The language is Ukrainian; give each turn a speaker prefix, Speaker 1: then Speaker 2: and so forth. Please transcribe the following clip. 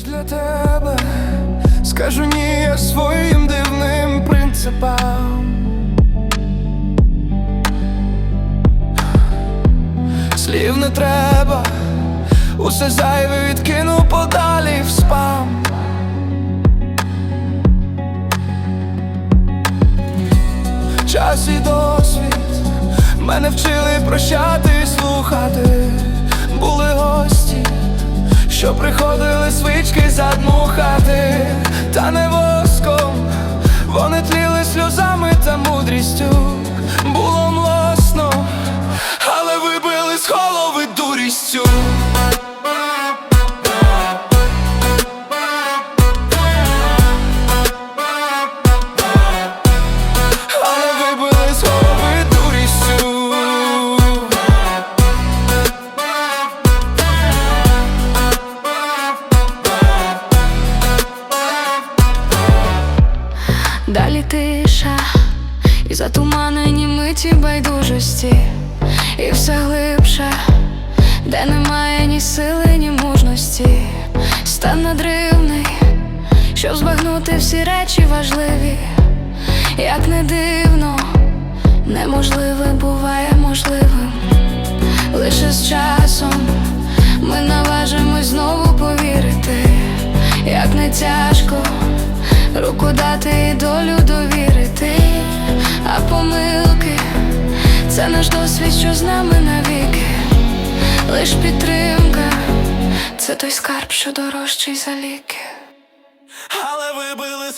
Speaker 1: лиш для тебе скажу ні я своїм дивним принципам. Слів не треба, усе зайве відкину подалі в спам. Час і досвід мене вчили прощати задмухати, та не воском, вони тліли сльозами та мудрістю.
Speaker 2: Далі тиша, і затуманені миті байдужості, і все глибше, де немає ні сили, ні мужності, стан надривний, щоб збагнути всі речі важливі, як не дивно, неможливе буває можливим. Лише з часом ми наважимось знову повірити, як не тяжко руку дати і долю довірити, а помилки це наш досвід, що з нами навіки, лиш підтримка, це той скарб, що дорожчий за ліки.
Speaker 1: Але вибили